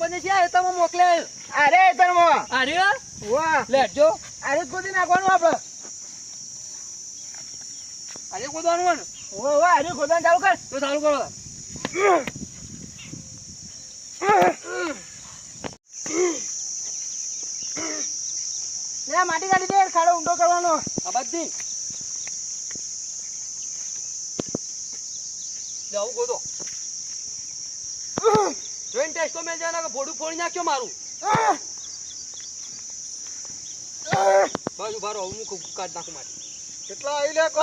સરપંચ છે તમે મોકલે. અરે તરમાં અરે વાહ. લેટજો અરે ગોદી નાખવાનું આપણે. અરે ગોદવાનું હોય ને. અરે ગોદાન ચાલુ કર. તો ચાલુ કરો. લે માટી કાઢી દે ખાડો ઊંડો કરવાનો. આ બધી. જાવું ગોદો જોઈને ટેસ્ટ મેં જાય કે ફોડું ફોડી નાખ્યો મારું. બાજુ ઊભા હું ખૂબ કાઢ નાખું મારી. કેટલા આવી લે કો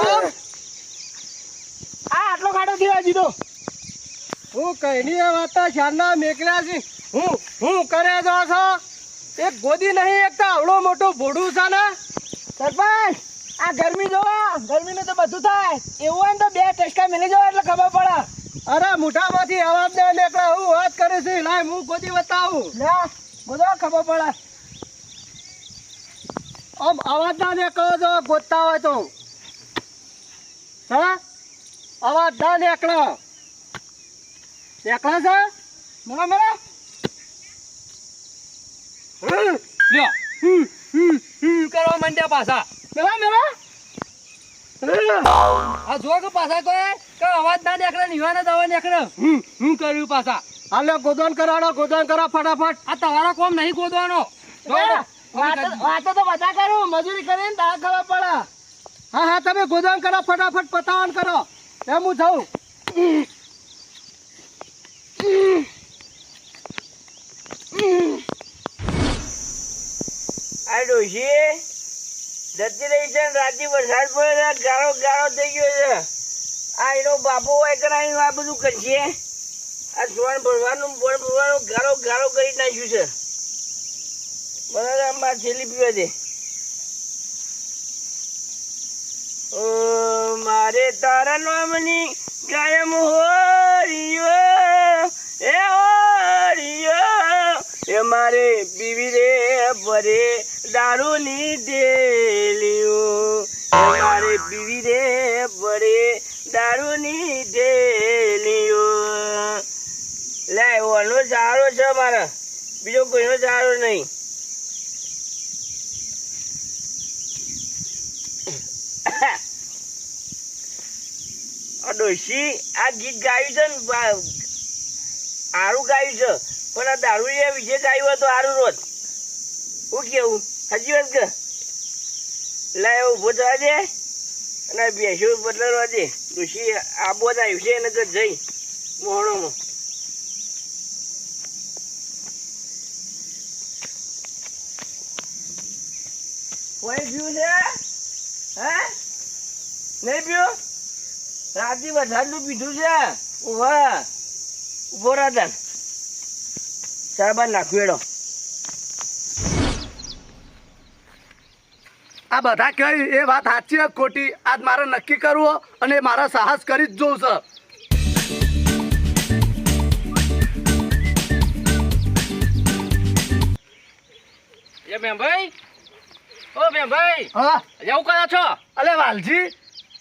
આ આટલો ખાડો થયો હજી તો હું કઈ ની વાત શાના શારના છે? હું હું કરે જો છો? એક ગોદી નહીં એક તો આવડો મોટો ભોડું છે ને. સરપંચ આ ગરમી જોવા ગરમી ને તો બધું થાય. એવું હોય ને તો બે ટચકા મેલી જવા એટલે ખબર પડે. અરે મોઢામાંથી અવાજ ના નીકળે હું વાત કરું છું. લાય હું ગોદી બતાવું. લે બધો ખબર પડે. આમ અવાજ ના નીકળો જો ગોતતા હોય તો. હા? અવાજ ના નીકળો નીકળે છે? મેળો મેળો. લ્યો. કરવા માંડ્યા પાછા. મેળા મેળો આ જો કે પાછા કોઈ કે અવાજ ના નીકળે નિવાના દવા નીકળે. હું હું કર્યું પાછા. હાલે ગોદન કરાડો ગોદન કરા ફટાફટ. આ તમારો કોમ નહીં ગોદવાનો. વાતો વાતો તો બધા કરું મજૂરી કરીને તાર ખબર પડે. હા હા તમે ગોદાન કરો ફટાફટ પતાવન કરો. એમ હું જાઉં. આ ડોશી. જતી રહી છે ને વરસાદ પડે છે ગાળો ગાળો થઈ ગયો છે. આ એનો બાપો હોય કરાવીને આ બધું કરશે આ સોન ભરવાનું બોણ ભરવાનું ગાળો ગાળો કરી નાખ્યું છે. બરાબર આમ છેલ્લી પીવા દે. ઓ મારે તારા નામની કાયમ હો એ હોરિયો એ મારે બીવી રે ભરે દારૂની ડેલીઓ. એ મારે બીવી રે ભરે દારૂની ડેલીઓ. લે, ઓનો સારો છે મારા. બીજો કોઈનો સારો નહીં. આ ડોશી આ ગીત ગાયું છે ને સારું ગાયું છે. પણ આ દારૂ વિશે ગાયું હતું સારું રોત હું કેવું? હજી વાત કે? લાય, ઊભો થવા દે. અને બેસ્યો બેસો બદલવા દે ડોશી આ બોધ આવ્યું છે, એને જઈ મોહણોમાં. કોઈ પીવું હે? નહીં પીવું? રાતે વધારનું પીધું છે. ઊભા ઊભો રાતા સાહેબ નાખ્યું એડો આ બધા કહી એ વાત સાચી ખોટી? આજ મારે નક્કી કરવું અને મારા સાહસ કરી જ જોઉં છે. એ મેમભાઈ ઓ મેમભાઈ હા? એવું કરો છો? અલે વાલજી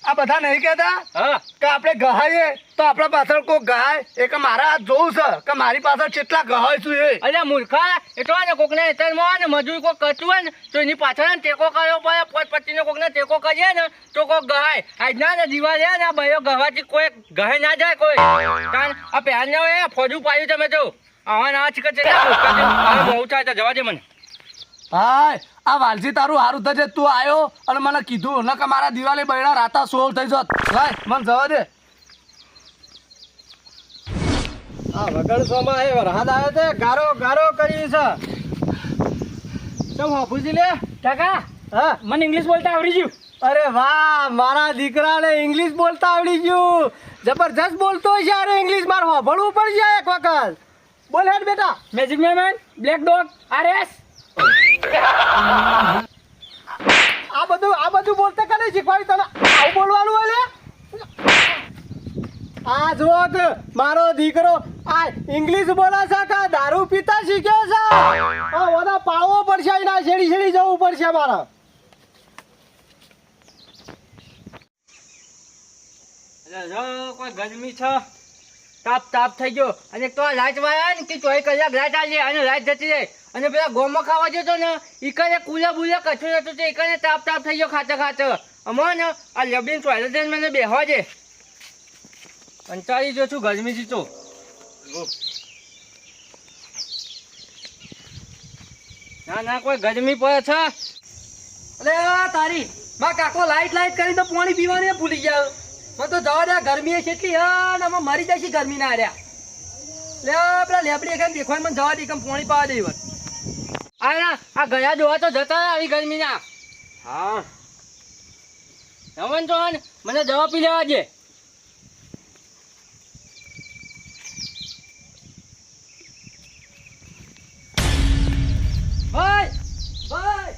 આ બધા નહીં કહેતા? હા. કે આપણે ગહાઈએ તો આપણા પાછળ કોઈ ગહાય? એ કે મારા હાથ જોવું છે કે મારી પાછળ કેટલા ગહાય છું એ? અરે મૂર્ખા એટલો ને કોકને એતરમાં ને મજૂર કોઈ કચું હોય ને તો એની પાછળ ને ટેકો કર્યો પડે પોત પચીને કોકને ટેકો કરીએ ને તો કોક ગહાય. આજના ને દિવાળી ને ભાઈઓ ગવાથી કોઈ ગહે ના જાય કોઈ. કારણ આ પહેરને એ ફોજું પાડ્યું તમે જો આવા ના છે. બહુ થાય તો જવા દે મને. હાય આ વાલજી તારું હારું થશે તું આવ્યો અને મને કીધું ન કે મારા દિવાળી બૈડા રાતા સોલ થઈ જત. ભાઈ મને જવા દે. આ વગડસોમાં એ વરસાદ આવ્યો છે ગારો ગારો કરી છે. ચમ હાફુજી લે કાકા હા? મને ઇંગ્લિશ બોલતા આવડી ગયું. અરે વાહ મારા દીકરાને ઇંગ્લિશ બોલતા આવડી ગયું. જબરજસ્ત બોલતો છે અરે ઇંગ્લિશ મારે હોભળવું પડશે એક વખત. બોલ હેડ બેટા. Magic man black dog RS આ બધું આ બધું બોલતા કને શીખવાડી તને? આવું બોલવાનું હોય આ જો મારો દીકરો, આ ઇંગ્લિશ બોલે છે કે દારૂ પીતા શીખ્યો છે? આ બધા પાવો પડશે, એના શેડી શેડી જવું પડશે મારે. કોઈ ગજમી છે? તાપ તાપ થઈ ગયો. અને તો લાઈટ વાળા ને કે ચોવીસ કલાક લાઈટ આવી અને લાઈટ જતી જાય અને પેલા ગોમાં ખાવા જતો ને, ઈકને કુલે બુલે કચું જતું છે ઈકને તાપ તાપ થઈ ગયો ખાતે ખાતે. અમાર ને આ લબીન ટોયલેટ મને બેહવા દે. કંટાળી જો છું ગરમીથી તો. ના ના, કોઈ ગરમી પડે છે. અરે તારી. બા, કાકો લાઈટ લાઈટ કરી તો પાણી પીવાની ભૂલી ગયા. મને તો જવા દે ગરમી છે એટલી. હા આમાં મરી જાય છે ગરમી ના રહ્યા. લે પેલા લેબડી કેમ દેખવાય મને જવા દે કેમ પોણી પાવા દે વર આ ના આ ગયા જોવા તો જતા આવી ગરમી ના હા. રમન તો મને દવા પી લેવા દે. ભાઈ ભાઈ.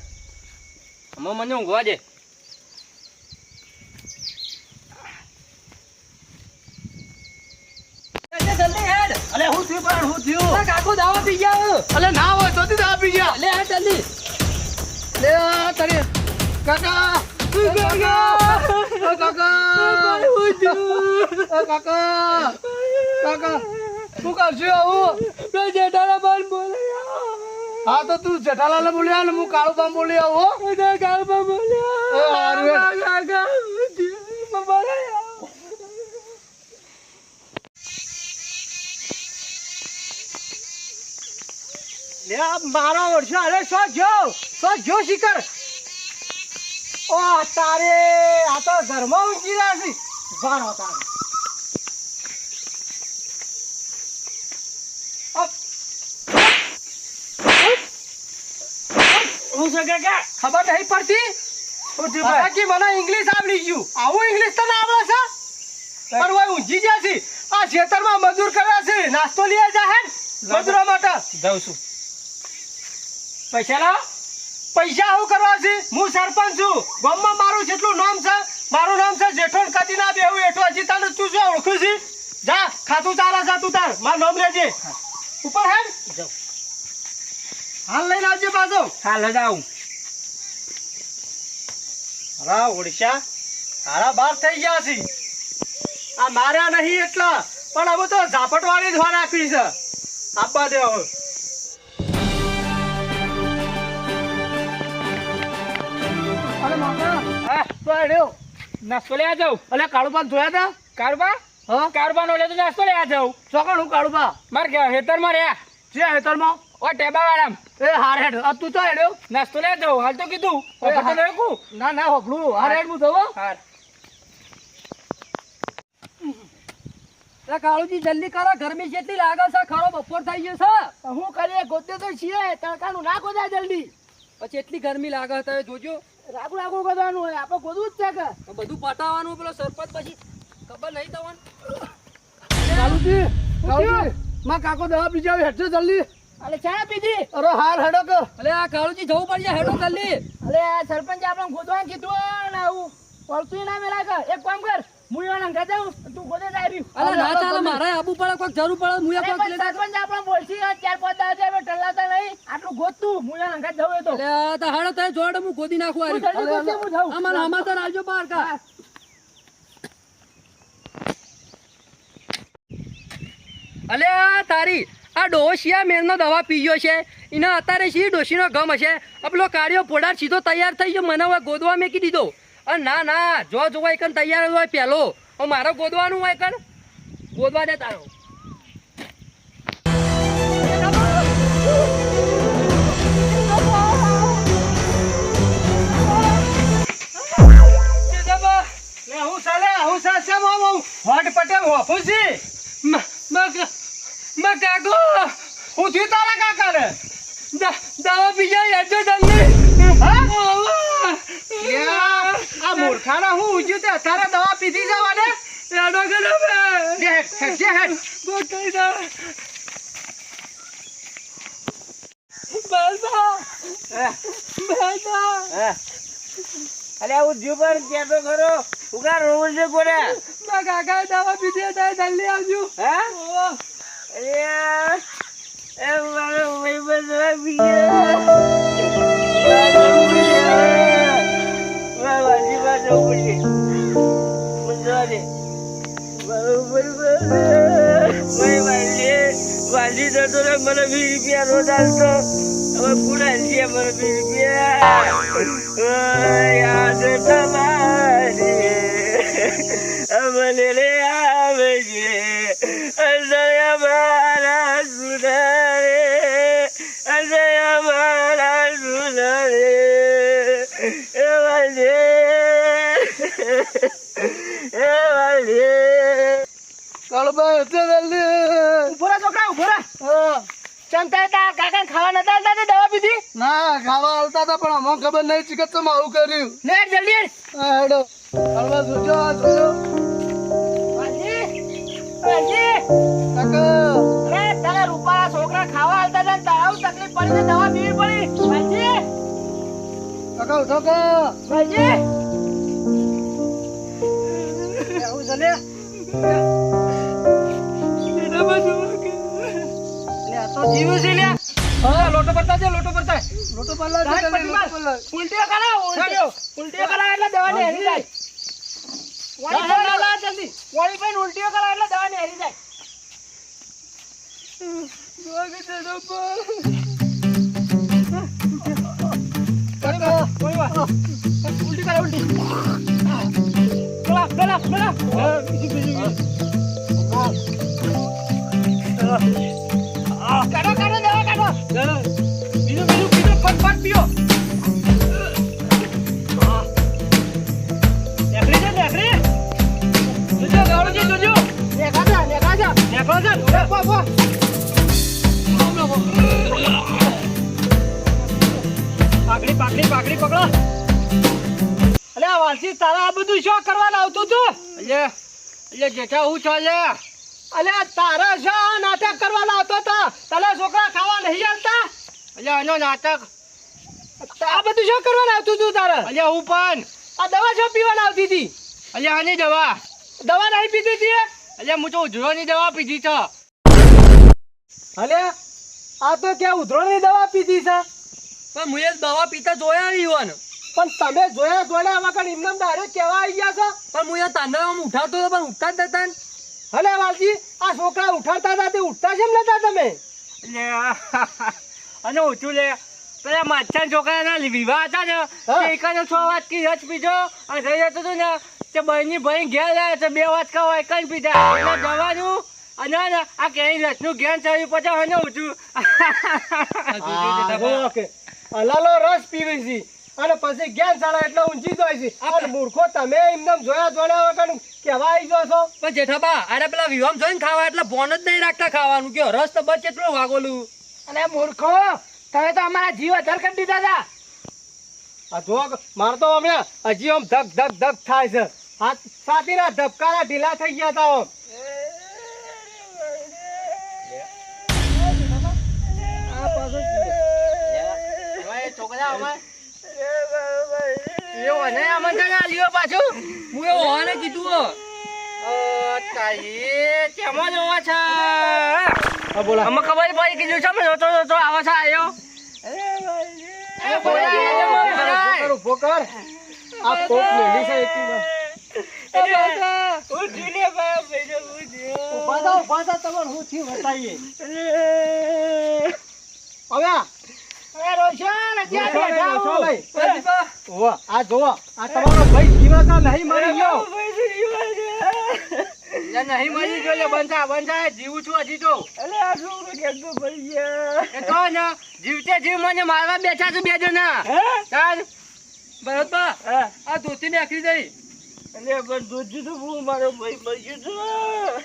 અમે મને ઊંઘવા દે. દવા પી ગયા અલે ના હોય તો દવા પી ગયા. લે હેડ જલ્દી. લે આ તારી કાકા. કાકા. કાકા. કાકા. કાકા શું કરશું આવું? મેં જેઠાલા બાન બોલે હા તો તું જેઠાલાલ બોલ્યા ને હું કાળુ બામ બોલી આવો. બોલ્યા કાકા. લે આ મારો વર્ષો અરે સો જો? સો જો શિખર ઓ તારે આ તો ઘરમાં ઊંચી રહ્યા છે ભાણો તારે. હું છે કાકા? ખબર નહીં પડતી? બાકી મને ઇંગ્લિશ આવડી ગયું. આવું ઇંગ્લિશ તને આવડે છે? પણ ભાઈ ઊંઘી ગયા છે. આ ખેતરમાં મજૂર કર્યા છે. નાસ્તો લઈ જા હે મજૂરો માટે. જાઉં છું. પૈસા લાવ પૈસા શું કરવા છે? હું સરપંચ છું. ગામમાં મારું જેટલું નામ છે મારું નામ છે જેઠોણ કદી ના બેવું એઠો હજી તને તું શું ઓળખું છે? જા ખાતું ચાલે છે તું તાર. મારું નામ લેજે. ઉપર હેડ. જાઉં. હાલ લઈને આવજે પાછો. હાલ જ આવું. રા ઓડિશા તારા બાર થઈ ગયા છે. આ માર્યા નહીં એટલા. પણ હવે તો ઝાપટવાળી જ વાર રાખવી છે. આપવા દે હવે. હા આડ્યો નાસ્તો લેવા જાઉં અલે કાળુબા જોયા તા કારબા હા? કારબાનો લે તો નાસ્તો લેવા જાઉં ચોકણ હું કાળુબા કે હેતર હેતરમાં રહ્યા. જે હેતરમાં ઓ ટેબા વાળામ એ હાર હેડ આ તું તો હેડ્યો નાસ્તો લેવા જાઉં હાલ તો કીધું. એ પપ્પા તો હા. ના ના હોપલું હાર હેડ હું જવો હાર. કાળુજી જલ્દી કરો. ગરમી જેટલી લાગે છે ખરો બપોર થઈ ગયો છે. હું કરીએ ગોતે તો છીએ. તડકાનું ના ગોદાય જલ્દી. પછી એટલી ગરમી લાગે છે જોજો. રાખું રાખું ગોદવાનું હોય આપણે ગોદવું જ છે કે? બધું પટાવવાનું પેલો સરપંચ પછી ખબર નહીં થવાનું. કાળુજી કાળુજી માં કાકો દવા પી જાવ હેઠે જલ્દી અલે ચા પીધી? અરે હાર હેડો કે અરે આ કાળુજી જવું પડશે હેડો જલ્દી અલે આ સરપંચ આપણે ગોદવાનું કીધું ને આવું. પડતું ના મેલા એક કામ કર. હું એવા નંગા જાઉં તું ગોદે જાય રહ્યું. અરે ના ચાલે મારે આબુ પડે કોઈક જરૂર પડે હું અરે પણ સરપંચ આપણે બોલશી ચાર પાંચ દાડા થયા, હવે નહીં. આટલું ગોતું હું એવા નંગા જાઉં તો. એટલે તો હાડો તારે જોડે હું ગોદી નાખું હું હું જાઉં. અમારે સમાચાર આવજો બહાર કા. અલે આ તારી આ ડોશિયા મેરનો દવા પીયો છે. એના અત્યારે શી ડોશીનો ગમ હશે? આ પેલો કાળિયો પોડાર સીધો તૈયાર થઈ ગયો. મને હવે ગોદવા મેકી દીધો. ના ના જો જોવા એકન તૈયાર હોય પેલો. મારો ગોદવાનું હોય કન ગોદવા દે તારો. હું હોટ પટેલ હોફું છી મ કાકો. હું થયું તારા કાકા ને દવા હેડો જલ્દી આ મૂર્ખાના હું ઉજ્યું તે અત્યારે દવા પીધી જવા ને હેડો ગયો બે. જે હેડ જે હેડ બોટાઈ દા. બાસા બાસા અરે થયું પણ કહેતો ખરો? કા રોવું છે ગોળા મા કાકા દવા પીધી હતા જલ્દી આવજો. હે? અરે એ મારો ભાઈબંધ હવે બીજો. જતો રે મને વીસ રૂપિયા રોજ આવતો હવે પૂરા છે મને વીસ રૂપિયા. યાદ તમારી. અમને રે આવે છે. અંદરયા મારા સુનારે અંદરયા મારા સુનારે એ વાલે એ વાલે કાળુભાઈ એટલે જલ્દી ઊભો રહે છોકરા ઊભો રહે હા. ચમતા તા કાકા ખાવા નતા આલતા તે દવા પીધી? ના ખાવા આવતા હતા પણ અમને ખબર નહીં ચિકિત્સામાં આવું કર્યું. લે જલ્દી હેડ. હેડો. જોજો આ જોજો. વાલજી, વાલજી. કાકા. અરે તારા રૂપાળા છોકરા ખાવા આલતા હતા તારા તકલીફ પડી દવા પીવી પડી. વાલજી, કાકા ઉઠો કા વાલજી. આવું છે લે. લે, આ તો જીવ છે લે. હા, લોટો પડતા છે, લોટો પડતા. લોટો પલ્લા છે. ઉલટીઓ કરાવો, ઉલટીઓ. ઉલટીઓ કરાવો એટલે દવા ને હેરી જાય. વાળી પાઈ લાવો જલ્દી. વાળી પાઈને ઉલટીઓ કરાવો એટલે દવા ને હેરી જાય. ઉલટી ઉલટી. બીજું, બીજું, બીજું. કાઢો, કાઢો, દવા કાઢો. બીજું, બીજું, બીજું, ફટ, ફટ પીઓ. નેકળી જા, નેકળી. જોજો, ગાવડુજી, જોજો. નેકળા જા, નેકળા જા. નેકળો જા. ઊભા, ઊભા, ઊભા. પાકડી પાકડી પાકડી પકડો અલ્યા વાલસી તારા આ બધું શું કરવાનું આવતું તું અલે અલે જેઠા હું ચાલે અલે તારા શા નાટક કરવા આવતો તો તને છોકરા ખાવા નહીં આવતા? અલે આનો નાટક. આ બધું શું કરવા આવતું તું તારે? અલે હું પણ. આ દવા શું પીવાની આવતી હતી? અલે આની દવા. દવા નહીં પીધી હતી અલે હું તો ઉધરોની દવા પીધી છે અલે આ તો કે ઉધરોની દવા પીધી છે. પણ હું એ દવા પીતા જોયા નહીં પણ તમે જોયા જોયા વગર એમને ડાયરેક્ટ કેવા આવી ગયા છો? પણ હું એ તાંડા આમ ઉઠાવતો હતો પણ ઉઠતા જ નતા. હલે વાલજી આ છોકરા ઉઠાડતા હતા તે ઉઠતા કેમ નતા તમે લે અને ઓછું લે પેલા માછા છોકરાના વિવાહ હતા ને એકાનો છ વાત કી રચ પીધો અને થઈ જતો ને તે બહેની ભાઈ ઘેર લાવ્યા તો બે વાત ખાવા એક જ પીધા એટલે જવાનું અને આ કેરી રસનું જ્ઞાન થયું પછી હને ઊંચું ઓકે અલાલો રસ પીવી છે અને પછી ગેસ સાડા એટલે ઊંચી જાય છે. અને મૂર્ખો તમે એમને જોયા જોડ્યા વગર કેવા આવી ગયો છો. પણ જેઠાબા અરે પેલા વિવામ જોઈને ખાવા એટલે ફોન જ નહીં રાખતા ખાવાનું કયો રસ તો બચ કેટલું વાગોલું. અને મૂર્ખો તમે તો અમારા જીવ અધર કરી દીધા હતા આ જો માર તો અમે હજી આમ ધક ધક ધક થાય છે. હાથ સાથીના ધબકારા ઢીલા થઈ ગયા હતા આમ. આ પાછો હવે છોકરા હવે એવો ને આમંત્રણ આલ્યો પાછું. હું એવો હોવાને કીધું તારી કેમાં જોવા છે? બોલા. અમે ખબર પડી કીધું છે જોતો જોતો આવો છે આયો. એ બોલા, એ ઊભો કર, આ કોક મેલી છે એકટીમાં. ઊભા થા, ઊભા થા, તમારે હું થયું બતાવીએ. હવે આ, લઈ. આ તમારો ભાઈ જીવે નહીં મરી ગયો. નહીં મળી ગયો લે, બંધ થા, બંધ થા. જીવું છું હજી તો. ને જીવતે જીવ મને મારવા બેઠા છે બે જણા. બરોબર? આ ધોતી નાખી દઈ એટલે તો કોઈ હવે નહીં નહીં હોય મરી ગયો,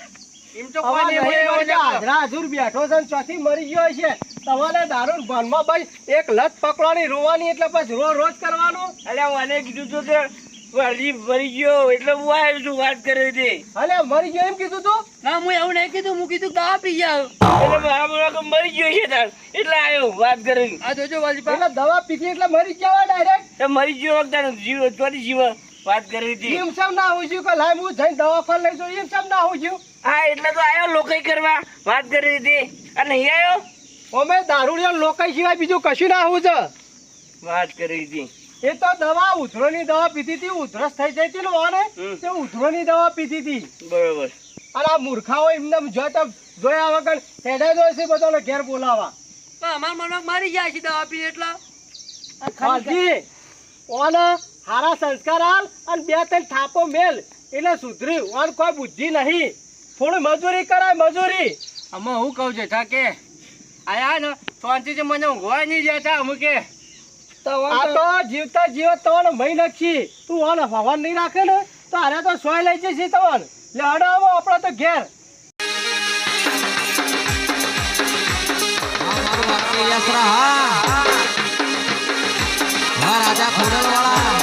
હાજરા હાજુર બેઠો છે ચોથી મરી ગયો છે. તમારે દારૂ ભાનમાં ભાઈ એક લત પકડવાની રોવાની એટલે પછી રોજ રોજ કરવાનું. અલ્યા મને કીધું તો તે વાલી મરી ગયો એટલે હું આવ્યો છું વાત કરી હતી. અલે મરી ગયો એમ કીધું તું? ના હું એવું નહીં કીધું હું કીધું દવા પી જાવ એટલે મારા મરી ગયો છે તાર. એટલે આવ્યો વાત કરી આ જોજો વાલી એટલે દવા પીધી એટલે મરી ગયા ડાયરેક્ટ. મરી ગયો જીવ જીવ. વાત કરી હતી. એમ સમ ના હોય કે લાય હું જઈને દવાખાને લઈ જાઉં એમ સમ ના હોય હા એટલે તો આવ્યો લોકઈ કરવા. વાત કરી હતી. અને અહીં આવ્યો અમે દારૂડિયા લોકો સિવાય બીજું કશું ના આવું છે. વાત કરી હતી. એ તો દવા ઉધરોની દવા પીધી હતી ઉધરસ થઈ જઈ હતી ને વાને. તે ઉધરોની દવા પીધી હતી. બરોબર. અને આ મૂર્ખાઓ એમને જો તો જોયા વગર હેડે છે બધાને ઘેર બોલાવા અમાર મનો મારી જાય છે દવા પી એટલે. ખાલી. ઓને હારા સંસ્કાર હાલ અને બે ત્રણ થાપો મેલ. એટલે સુધરી ઓન કોઈ બુદ્ધિ નહીં. થોડી મજૂરી કરાય મજૂરી. અમે હું કહું છું થા કે આયા ને શાંતિથી મને ઊંઘવા નહીં દેતા અમુક. કે આ તો જીવતા જીવ તવન મહી નાખી. તું ઓન હવન નહીં રાખે ને તો આને તો સોય લઈ જશે તવન લે હડો આવો આપડે તો ઘેર. હા રાજા ખોડલવાળો.